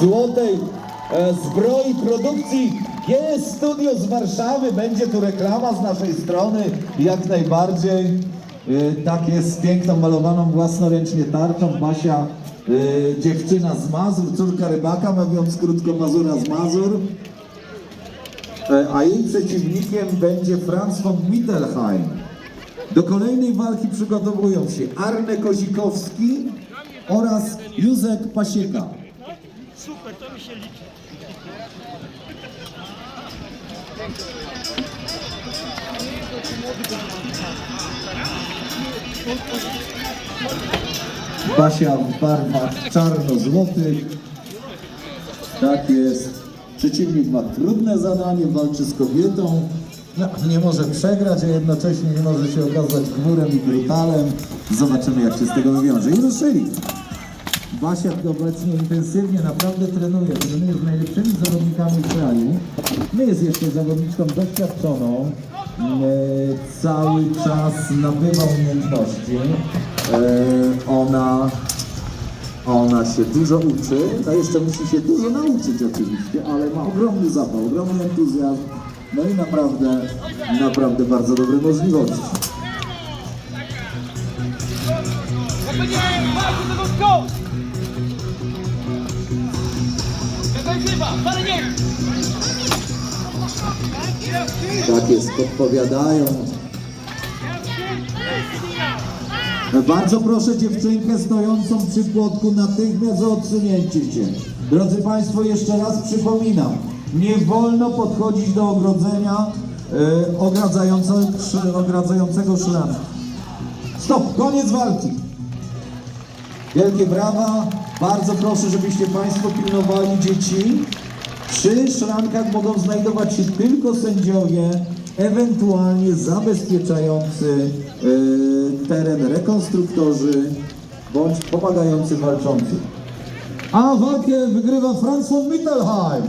złotej e, zbroi produkcji G Studio z Warszawy. Będzie tu reklama z naszej strony, jak najbardziej. E, Tak jest, z piękną malowaną własnoręcznie tarczą. Basia, e, dziewczyna z Mazur, córka rybaka, mówiąc krótko Mazura z Mazur. A jej przeciwnikiem będzie Franz von Mittelheim. Do kolejnej walki przygotowują się Arne Kozikowski oraz Józek Pasieka. Super, to mi się liczy. Basia w barwach czarno-złotych. Tak jest. Przeciwnik ma trudne zadanie, walczy z kobietą. No, nie może przegrać, a jednocześnie nie może się okazać gmurem i brutalem. Zobaczymy, jak się z tego wywiąże. I ruszyli. Basia obecnie intensywnie naprawdę trenuje. Trenuje z najlepszymi zawodnikami w kraju. My jest jeszcze zawodniczką doświadczoną. E, cały czas nabywa umiejętności. E, ona, ona się dużo uczy. No jeszcze musi się dużo nauczyć oczywiście, ale ma ogromny zapał, ogromny entuzjazm. No i naprawdę, naprawdę bardzo dobre możliwości. Tak jest, podpowiadają. Bardzo proszę dziewczynkę stojącą przy płotku natychmiast o odsunięcie się. Drodzy Państwo, jeszcze raz przypominam, nie wolno podchodzić do ogrodzenia e, ogradzającego, ogradzającego. Stop, koniec walki. Wielkie brawa. Bardzo proszę, żebyście Państwo pilnowali dzieci. Przy szrankach mogą znajdować się tylko sędziowie, ewentualnie zabezpieczający e, teren rekonstruktorzy bądź pomagający walczącym. A walkę wygrywa Franz von Mittelheim.